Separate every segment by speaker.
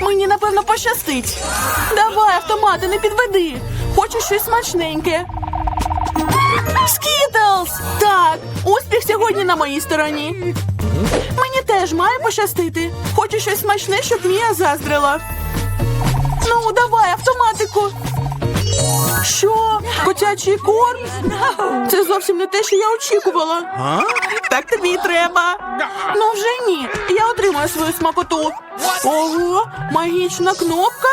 Speaker 1: мені напевно пощастить. Давай, автомати, не підведи. Хочу щось смачненьке. Скітлс! Так, успіх сьогодні на моїй стороні. Мені теж має пощастити. Хочу щось смачне, щоб Мія заздрила. Ну, давай, автоматику. Що? Котячий корм? Це зовсім не те, що я очікувала. Так тобі і треба. Ну вже ні. Я отримаю свою смакоту. Ого, магічна кнопка.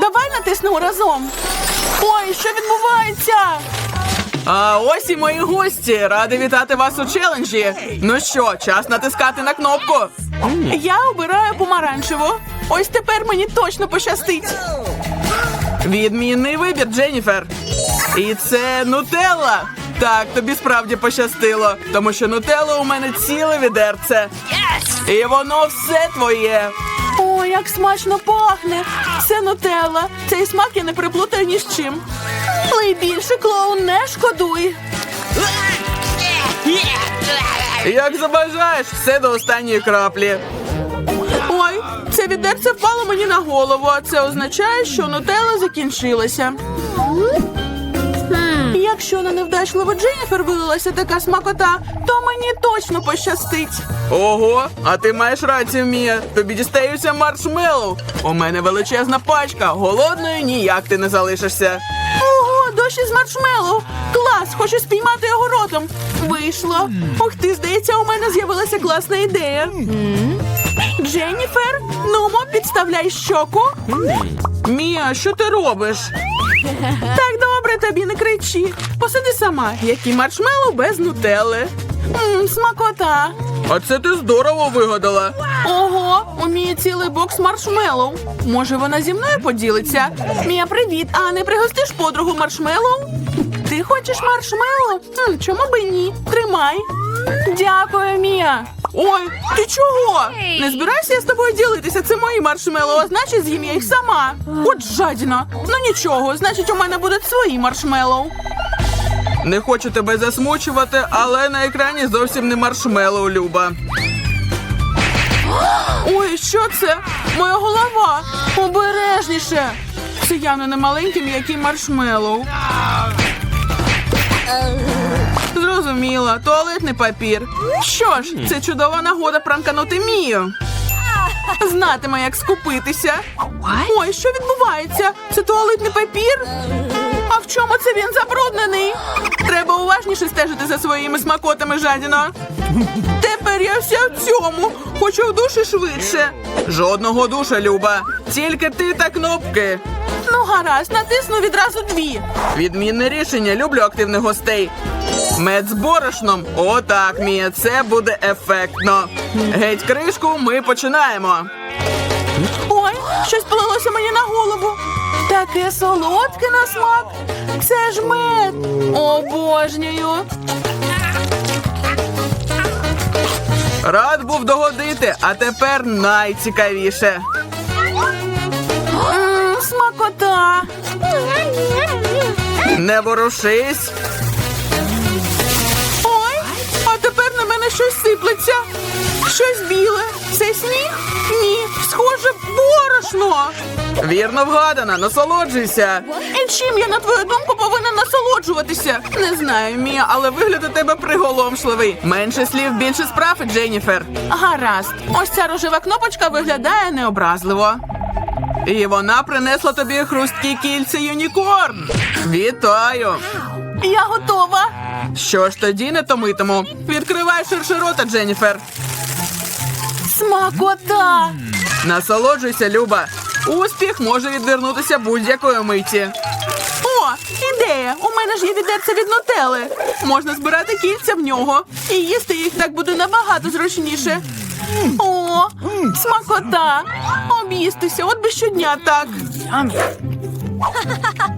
Speaker 1: Давай натиснемо разом. Ой, що відбувається?
Speaker 2: А ось і мої гості. Радий вітати вас у челенджі. Ну що, час натискати на кнопку.
Speaker 1: Я обираю помаранчеву. Ось тепер мені точно пощастить.
Speaker 2: Відмінний вибір, Дженніфер. І це нутелла. Так, тобі справді пощастило, тому що нутелла у мене ціле відерце. І воно все твоє.
Speaker 1: Ой, як смачно пахне. Це нутелла. Цей смак я не приплутаю ні з чим. Й більше клоун не шкодуй.
Speaker 2: Як забажаєш, все до останньої краплі.
Speaker 1: Відерце впало мені на голову, а це означає, що нутелла закінчилася. Якщо на невдачливу Дженніфер вилилася така смакота, то мені точно пощастить.
Speaker 2: Ого, а ти маєш рацію, Мія. Тобі дістаються маршмеллоу. У мене величезна пачка. Голодною ніяк ти не залишишся.
Speaker 1: Ого, дощ із маршмеллоу! Клас, хочу спіймати його ротом. Вийшло. Ух ти, здається, у мене з'явилася класна ідея. Дженніфер, нумо, підставляй щоку.
Speaker 2: Мія, що ти робиш?
Speaker 1: Так добре, тобі не кричи. Посиди сама, які маршмеллоу без нутелли. Мм, смакота.
Speaker 2: А це ти здорово вигадала.
Speaker 1: Ого, уміє цілий бокс маршмеллоу. Може, вона зі мною поділиться? Мія, привіт. А не пригостиш подругу маршмеллоу? Ти хочеш маршмеллоу? Хм, чому би ні? Тримай. Дякую, Мія. Ой, ти чого? Не збирайся я з тобою ділитися. Це мої маршмеллоу, а значить з'їм я їх сама. От жадіна. Ну нічого, значить, у мене будуть свої маршмеллоу.
Speaker 2: Не хочу тебе засмучувати, але на екрані зовсім не маршмеллоу, Люба.
Speaker 1: Ой, що це? Моя голова. Обережніше. Це явно не маленький м'який маршмеллоу.
Speaker 2: Зрозуміла, туалетний папір.
Speaker 1: Що ж, це чудова нагода пранканути Мію. Знатиме, як скупитися. Ой, що відбувається? Це туалетний папір? А в чому це він забруднений? Треба уважніше стежити за своїми смакотами, жадіно. Тепер я вся в цьому. Хочу в душі швидше.
Speaker 2: Жодного душа, Люба. Тільки ти та кнопки.
Speaker 1: Ну, гаразд, натисну відразу дві.
Speaker 2: Відмінне рішення. Люблю активних гостей. Мед з борошном. Отак, Мія, це буде ефектно. Геть кришку, ми починаємо.
Speaker 1: Ой, щось полилося мені на голову. Таке солодке на смак. Це ж мед. Обожнюю.
Speaker 2: Рад був догодити, а тепер найцікавіше.
Speaker 1: М, смакота.
Speaker 2: Не ворушись.
Speaker 1: Мене щось сиплеться. Щось біле. Це сніг? Ні, схоже, борошно.
Speaker 2: Вірно вгадана, насолоджуйся.
Speaker 1: І чим я, на твою думку, повинна насолоджуватися?
Speaker 2: Не знаю, Мія, але вигляд у тебе приголомшливий. Менше слів, більше справ, Дженніфер.
Speaker 1: Гаразд. Ось ця рожева кнопочка виглядає необразливо.
Speaker 2: І вона принесла тобі хрусткі кільця юнікорн. Вітаю!
Speaker 1: Я готова.
Speaker 2: Що ж тоді не томитиму? Відкривай ширше рота, Дженніфер.
Speaker 1: Смакота.
Speaker 2: Насолоджуйся, Люба. Успіх може відвернутися будь-якої миті.
Speaker 1: О, ідея! У мене ж є відерце від нутели. Можна збирати кільця в нього. І їсти їх так буде набагато зручніше. О, смакота! Об'їстися, от би щодня так.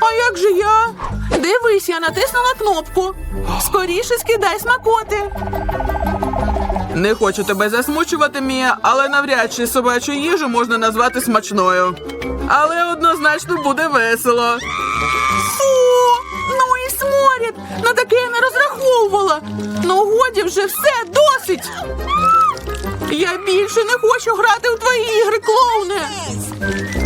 Speaker 1: А як же я? Дивись, я натиснула кнопку. Скоріше скидай смакоти.
Speaker 2: Не хочу тебе засмучувати, Мія, але навряд чи собачу їжу можна назвати смачною. Але однозначно буде весело.
Speaker 1: Сморід. На таке я не розраховувала. Ну годі вже все, досить. Я більше не хочу грати у твої ігри, клоуне.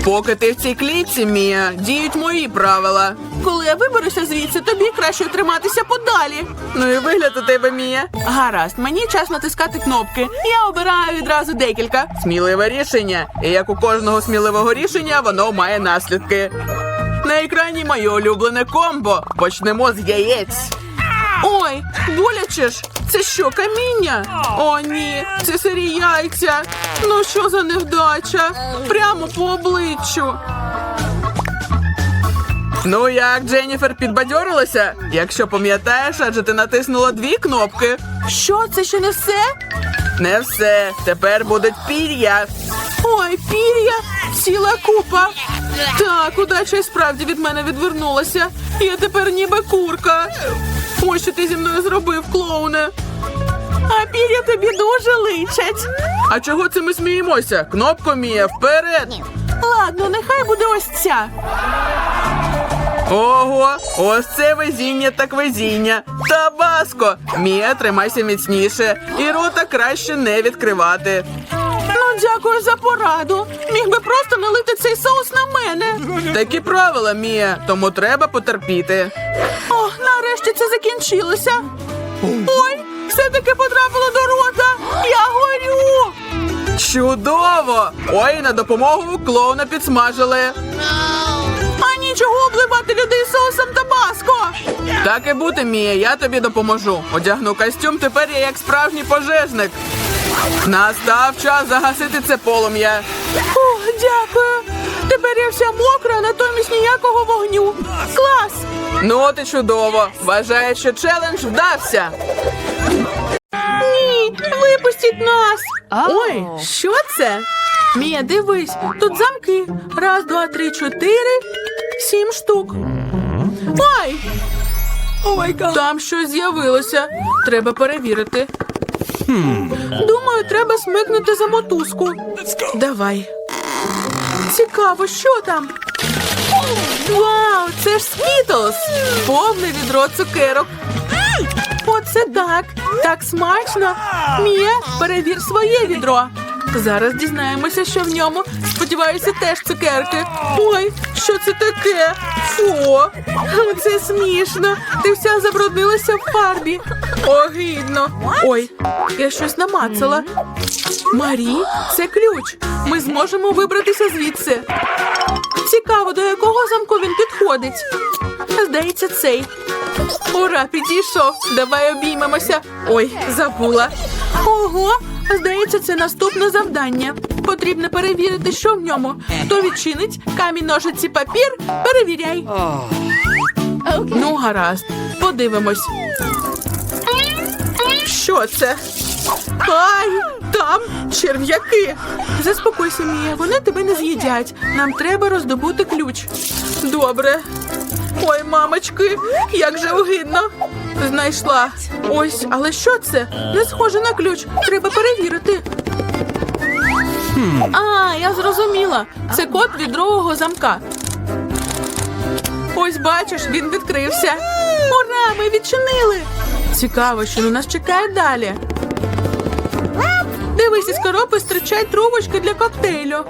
Speaker 2: Поки ти в цій клітці, Мія, діють мої правила.
Speaker 1: Коли я виберуся звідси, тобі краще триматися подалі.
Speaker 2: Ну і вигляд у тебе, Мія.
Speaker 1: Гаразд, мені час натискати кнопки. Я обираю відразу декілька.
Speaker 2: Сміливе рішення. І як у кожного сміливого рішення, воно має наслідки. На екрані моє улюблене комбо. Почнемо з яєць.
Speaker 1: Ой, боляче ж. Це що, каміння? О, ні, це сирі яйця. Ну що за невдача? Прямо по обличчю.
Speaker 2: Ну як, Дженніфер, підбадьорилася? Якщо пам'ятаєш, адже ти натиснула дві кнопки.
Speaker 1: Що, це ще не все?
Speaker 2: Не все. Тепер будуть пір'я.
Speaker 1: Ой, пір'я, ціла купа. Так, удача і справді від мене відвернулася. Я тепер ніби курка. Ось що ти зі мною зробив, клоуне. А пір'я тобі дуже личать.
Speaker 2: А чого це ми сміємося? Кнопко Мія, вперед!
Speaker 1: Ладно, нехай буде ось ця.
Speaker 2: Ого, ось це везіння так везіння. Табаско! Мія, тримайся міцніше. І рота краще не відкривати.
Speaker 1: Ну, дякую за пораду. Міг би просто налити цей соус на мене.
Speaker 2: Такі правила, Мія, тому треба потерпіти.
Speaker 1: О, нарешті це закінчилося. Ой, все-таки потрапило до рота. Я горю.
Speaker 2: Чудово! Ой, на допомогу клоуна підсмажили.
Speaker 1: А нічого обливати людей соусом табаско.
Speaker 2: Так і бути, Мія, я тобі допоможу. Одягну костюм, тепер я як справжній пожежник. Настав час загасити це полум'я.
Speaker 1: О, дякую. Тепер я вся мокра, натомість ніякого вогню. Клас!
Speaker 2: Ну от і чудово. Вважаю, що челендж вдався.
Speaker 1: Ні, випустіть нас. Ой, що це? Мія, дивись, тут замки. Раз, два, три, чотири, сім штук. Ой! Там щось з'явилося. Треба перевірити. Думаю, треба смикнути за мотузку. Давай. Цікаво, що там? Вау, це ж Скітлс! Повне відро цукерок. Оце так. Так смачно. Мія, перевір своє відро. Зараз дізнаємося, що в ньому. Сподіваюся, теж цукерки. Ой, що це таке? Фу, це смішно. Ти вся забруднилася в фарбі. Огидно. Ой, я щось намацала. Марі, це ключ. Ми зможемо вибратися звідси. Цікаво, до якого замку він підходить. Здається, цей. Ура, підійшов. Давай обіймемося. Ой, забула. Ого, здається, це наступне завдання. Потрібно перевірити, що в ньому. Хто відчинить камінь, ножиці, папір, перевіряй. Ну, гаразд, подивимось. Що це? Ай, там черв'яки. Заспокойся, Мія, вони тебе не з'їдять. Нам треба роздобути ключ. Добре. Ой, мамочки, як же огидно. Знайшла. Ось, але що це? Не схоже на ключ. Треба перевірити. А, я зрозуміла. Це код від другого замка. Ось бачиш, він відкрився. Ура! Ми відчинили. Цікаво, що на нас чекає далі. Дивись, із коробки стирчать трубочки для коктейлю.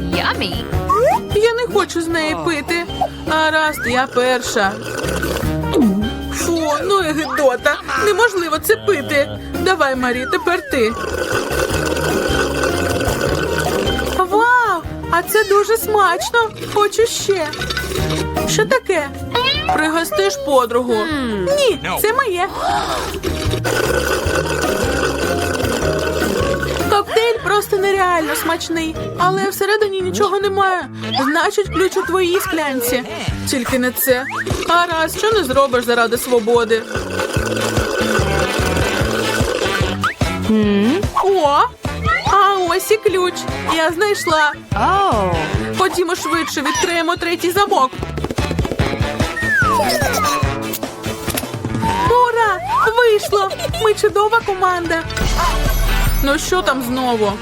Speaker 3: Yummy.
Speaker 1: Я не хочу з неї пити. Гаразд, я перша. Ну і гидота. Неможливо це пити. Давай, Марі, тепер ти. Вау! А це дуже смачно. Хочу ще. Що таке? Пригостиш подругу. Ні, це моє. Коктейль просто нереально смачний, але всередині нічого немає. Значить, ключ у твоїй склянці. Тільки не це. Гаразд, що не зробиш заради свободи? О! А ось і ключ. Я знайшла. Ходімо швидше, відкриємо третій замок. Ура! Вийшло! Ми чудова команда. Ну що там знову?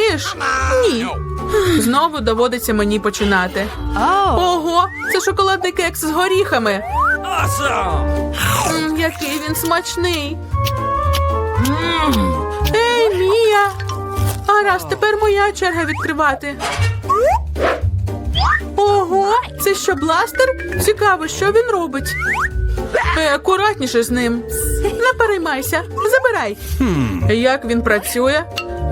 Speaker 1: Відкриєш? Ні. Знову доводиться мені починати. Ого, це шоколадний кекс з горіхами. М, який він смачний. Ей, Мія! Гаразд, тепер моя черга відкривати. Ого, це що бластер? Цікаво, що він робить. Е, акуратніше з ним. Не переймайся, забирай. Як він працює?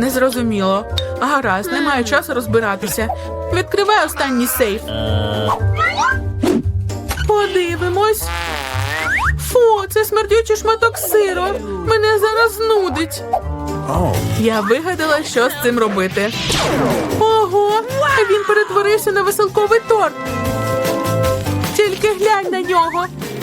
Speaker 1: Незрозуміло. Гаразд, немає часу розбиратися. Відкривай останній сейф. Подивимось. Фу, це смердючий шматок сиру. Мене зараз знудить. Я вигадала, що з цим робити. Ого, він перетворився на веселковий торт. Тільки глянь на нього.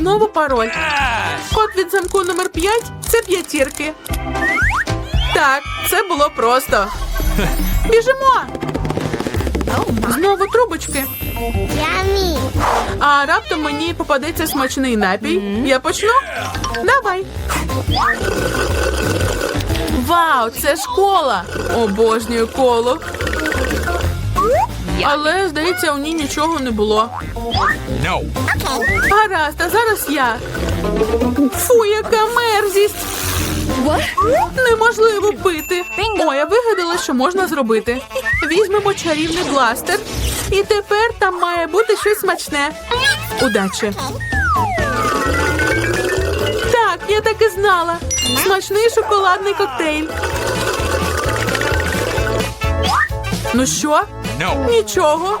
Speaker 1: Знову пароль. Код від замку номер 5 – це п'ятірки. Так, це було просто. Біжимо. Знову трубочки. А раптом мені попадеться смачний напій. Я почну? Давай. Вау, це школа! Обожнюю колу. Але, здається, у ній нічого не було. Гаразд, а зараз я. Фу, яка мерзість! Неможливо пити. О, я вигадала, що можна зробити. Візьмемо чарівний бластер. І тепер там має бути щось смачне. Удачі. Так, я так і знала. Смачний шоколадний коктейль. Ну що? Нічого.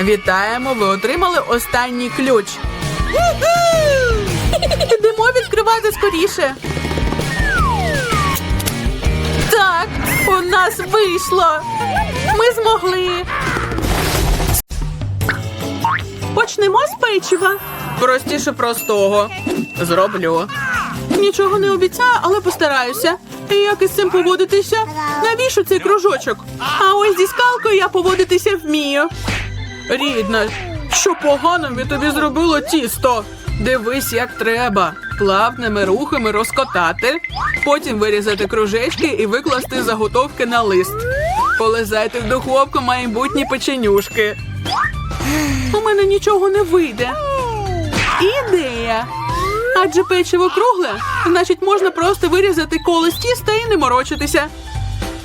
Speaker 1: Вітаємо, ви отримали останній ключ. Ідемо відкривати скоріше. Так, у нас вийшло. Ми змогли. Почнемо з печива. Простіше простого. Зроблю. Нічого не обіцяю, але постараюся. І як із цим поводитися? Навіщо цей кружочок? А ось зі скалкою я поводитися вмію. Рідна, що поганим я тобі зробило тісто. Дивись, як треба. Плавними рухами розкотати, потім вирізати кружечки і викласти заготовки на лист. Полизайте в духовку майбутні печенюшки. У мене нічого не вийде. Ідея. Адже печиво кругле, значить можна просто вирізати коло з тіста і не морочитися.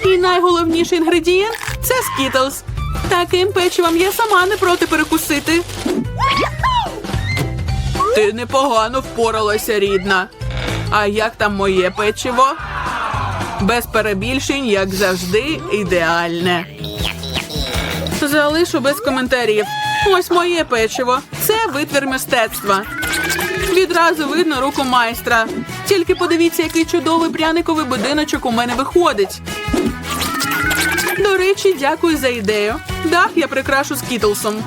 Speaker 1: І найголовніший інгредієнт
Speaker 4: Це скітлз. Таким печивом я сама не проти перекусити.
Speaker 1: Ти непогано впоралася, рідна. А як там моє печиво? Без перебільшень, як завжди, ідеальне. Залишу без коментарів. Ось моє печиво. Це витвір мистецтва. Відразу видно руку майстра. Тільки подивіться, який чудовий пряниковий будиночок у мене виходить. До речі, дякую за ідею. Дах я прикрашу скітлсом.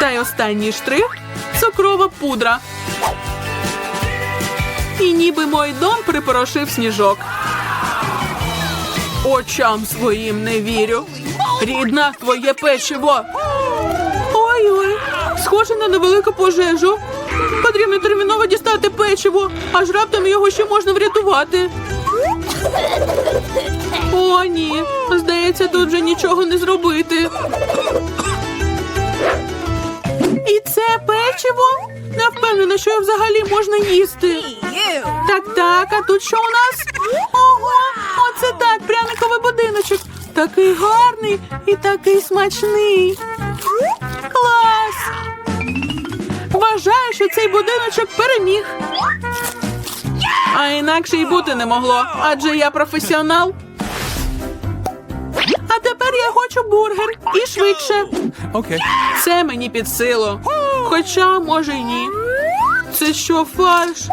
Speaker 1: Та й останній штрих цукрова пудра. І ніби мой дом припорошив сніжок. Очам своїм не вірю. Рідна, твоє печиво. Ой-ой, схоже на невелику пожежу. Потрібно терміново дістати печиво, аж раптом його ще можна врятувати. О, ні. Здається, тут вже нічого не зробити. І це печиво? Не впевнена, що його взагалі можна їсти. Так, так, а тут що у нас? Ого, оце так, пряниковий будиночок. Такий гарний і такий смачний. Клас! Вважаю, що цей будиночок переміг. А інакше й бути не могло, адже я професіонал. А тепер я хочу бургер і швидше.
Speaker 3: Okay.
Speaker 1: Це мені під силу. Хоча, може, й ні. Це що, фарш?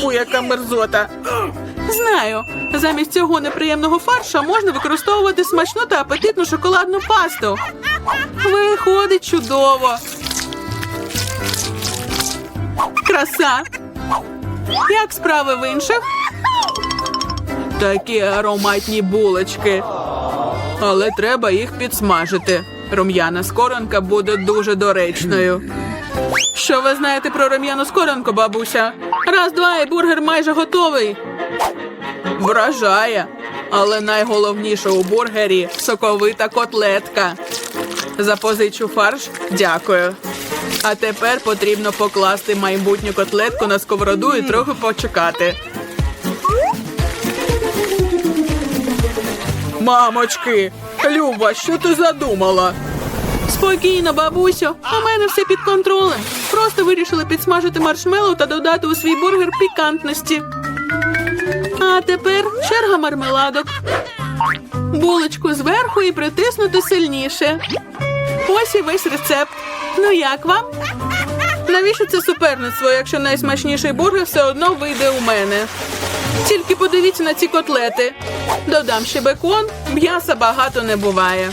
Speaker 1: Фу, яка мерзота. Знаю, замість цього неприємного фарша можна використовувати смачну та апетитну шоколадну пасту. Виходить чудово. Краса. Як справи в інших? Такі ароматні булочки. Але треба їх підсмажити. Рум'яна скоринка буде дуже доречною. Що ви знаєте про рум'яну скоринку, бабуся? Раз, два, і бургер майже готовий. Вражає. Але найголовніше у бургері соковита котлетка. Запозичу фарш. Дякую. А тепер потрібно покласти майбутню котлетку на сковороду і трохи почекати. Мамочки, Люба, що ти задумала? Спокійно, бабусю. У мене все під контролем. Просто вирішили підсмажити маршмеллоу та додати у свій бургер пікантності. А тепер черга мармеладок. Булочку зверху і притиснути сильніше. Ось і весь рецепт. Ну як вам? Навіщо це суперництво, якщо найсмачніший бургер все одно вийде у мене? Тільки подивіться на ці котлети. Додам ще бекон, м'яса багато не буває.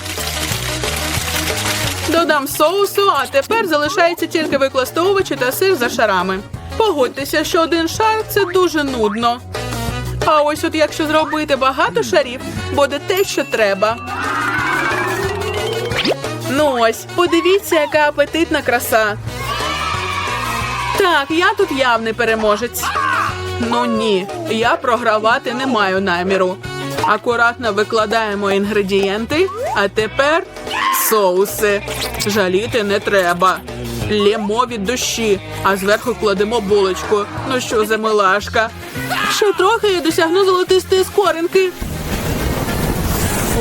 Speaker 1: Додам соусу, а тепер залишається тільки викласти овочі та сир за шарами. Погодьтеся, що один шар це дуже нудно. А ось от якщо зробити багато шарів, буде те, що треба. Ну ось, подивіться, яка апетитна краса. Так, я тут явний переможець. Ну ні, я програвати не маю наміру. Акуратно викладаємо інгредієнти, а тепер соуси. Жаліти не треба. Лємо від душі, а зверху кладемо булочку. Ну що за милашка? Ще трохи і досягну золотистої скоринки.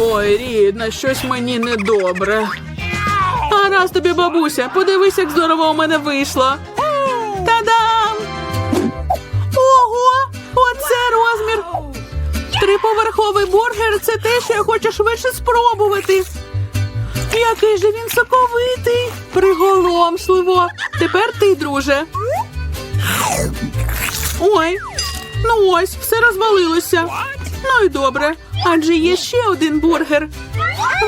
Speaker 1: Ой, рідна, щось мені недобре. А раз тобі, бабуся, подивись, як здорово у мене вийшло. Та-дам! Ого! Оце розмір! Триповерховий бургер це те, що я хочу швидше спробувати. Який же він соковитий! Приголомшливо! Тепер ти, друже. Ой, ну ось, все розвалилося. Ну і добре, адже є ще один бургер.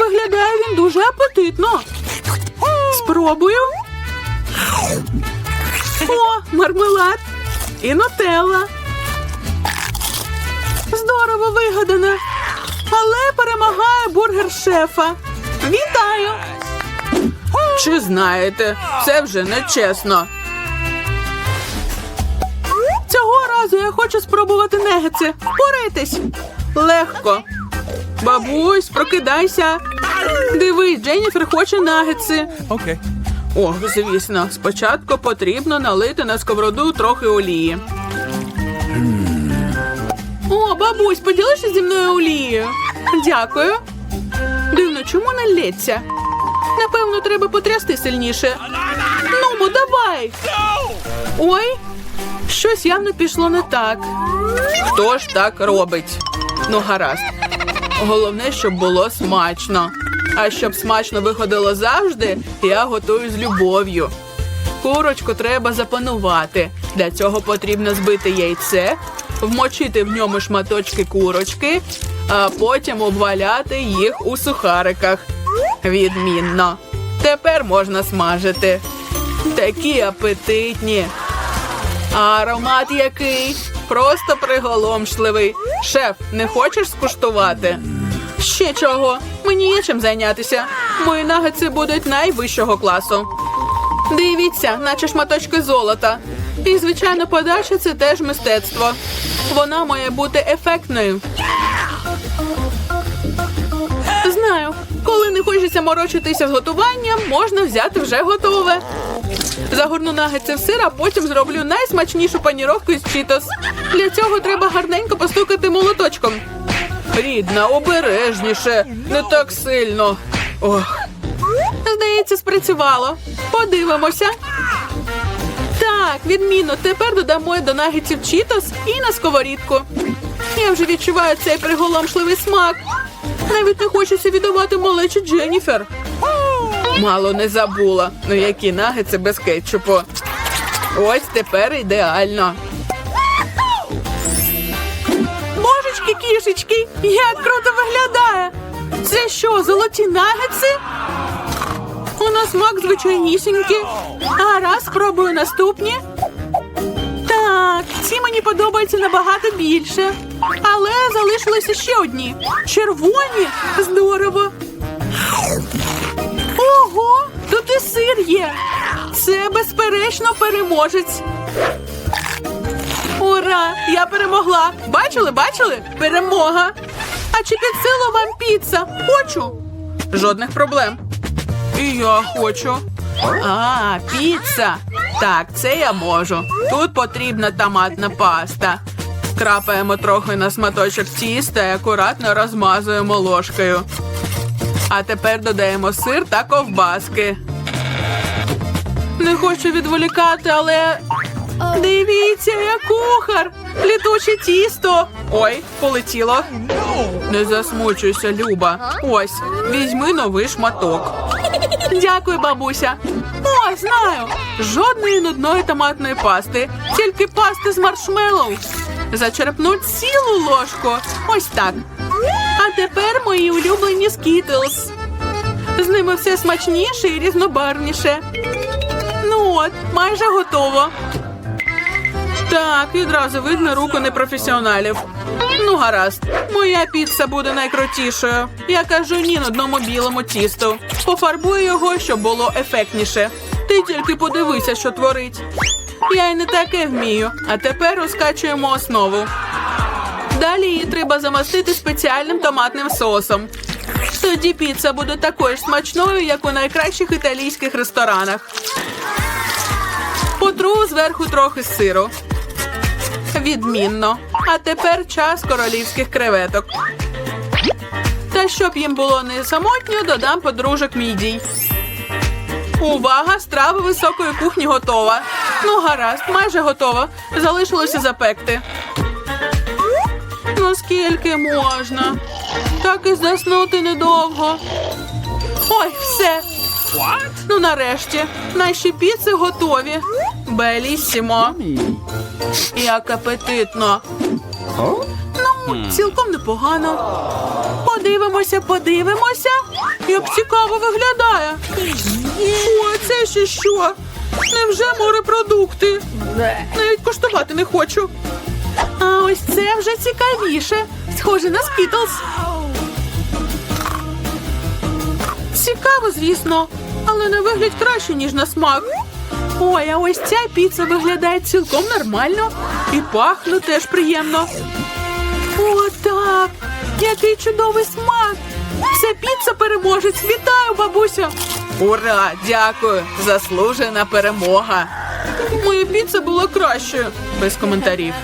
Speaker 1: Виглядає він дуже апетитно. Спробую. О, мармелад і нутелла. Здорово вигадано. Але перемагає бургер шефа. Вітаю! Чи знаєте, це вже не чесно. Цього разу я хочу спробувати негетси. Впорайтесь. Легко. Бабусь, прокидайся. Дивись, Дженніфер хоче нагетси.
Speaker 3: Okay.
Speaker 1: Ох, звісно, спочатку потрібно налити на сковороду трохи олії. О, бабусь, поділишся зі мною олією? Дякую. Дивно,
Speaker 5: Дивно, чому не лється? Напевно, треба потрясти сильніше. Ну, бо давай. Ой, щось явно пішло не так.
Speaker 1: Хто ж так робить? Ну, гаразд. Головне, щоб було смачно. А щоб смачно виходило завжди, я готую з любов'ю. Курочку треба запанувати. Для цього потрібно збити яйце, вмочити в ньому шматочки курочки, а потім обваляти їх у сухариках. Відмінно. Тепер можна смажити. Такі апетитні. А аромат який? Просто приголомшливий. Шеф, не хочеш скуштувати? Ще чого? Мені є чим зайнятися. Мої нагетси будуть найвищого класу. Дивіться, наче шматочки золота. І, звичайно, подача це теж мистецтво. Вона має бути ефектною. Знаю, коли не хочеться морочитися з готуванням, можна взяти вже готове. Загорну нагетси в сир, а потім зроблю найсмачнішу паніровку із чітос. Для цього треба гарненько постукати молоточком. Рідна, обережніше, не так сильно. Ох. Здається, спрацювало. Подивимося. Так, відмінно. Тепер додамо до нагетсів чітос і на сковорідку. Я вже відчуваю цей приголомшливий смак. Навіть не хочеться віддавати малечі Дженніфер. Мало не забула. Ну які нагетси без кетчупу. Ось тепер ідеально.
Speaker 5: Божечки, кішечки, як круто виглядає! Це що, золоті нагетси? У нас смак звичайнісінький. Гаразд, спробую наступні. Так, ці мені подобаються набагато більше. Але залишилися ще одні. Червоні? Здорово. Ого, тут і сир є. Це безперечно переможець. Ура! Я перемогла! Бачили, бачили? Перемога! А чи під силу вам піца? Хочу!
Speaker 1: Жодних проблем. І я хочу. А, піца. Так, це я можу. Тут потрібна томатна паста. Крапаємо трохи на сматочок тіста і акуратно розмазуємо ложкою. А тепер додаємо сир та ковбаски.
Speaker 5: Не хочу відволікати, але. Дивіться, я кухар! Літуче тісто!
Speaker 1: Ой, полетіло. Не засмучуйся, Люба. Ось, візьми новий шматок.
Speaker 5: Дякую, бабуся. О, знаю! Жодної нудної томатної пасти, тільки пасти з маршмеллоу. Зачерпну цілу ложку. Ось так. А тепер мої улюблені скітлз. З ними все смачніше і різнобарвніше. Ну от, майже готово.
Speaker 1: Так, відразу видно руку непрофесіоналів. Ну, гаразд, моя піца буде найкрутішою. Я кажу ні на одному білому тісту. Пофарбую його, щоб було ефектніше. Ти тільки подивися, що творить. Я й не таке вмію. А тепер розкачуємо основу. Далі її треба замастити спеціальним томатним соусом. Тоді піца буде такою ж смачною, як у найкращих італійських ресторанах. Потру зверху трохи сиру. Відмінно. А тепер час королівських креветок. Та щоб їм було не самотньо, додам подружок мідій. Увага! Страва високої кухні готова. Ну, гаразд, майже готова. Залишилося запекти. Ну скільки можна? Так і заснути недовго. Ой, все. Ну, нарешті, наші піци готові. Белісімо. Як апетитно. Ну, цілком непогано. Подивимося, подивимося. Як цікаво виглядає. О, це ще що? Невже морепродукти? Навіть коштувати не хочу. А ось це вже цікавіше. Схоже на скітлс. Цікаво, звісно, але на вигляд краще, ніж на смак. Ой, а ось ця піца виглядає цілком нормально і пахне теж приємно. О, так! Який чудовий смак! Це піца переможець! Вітаю, бабуся! Ура! Дякую! Заслужена перемога! Моя піца була кращою, без коментарів.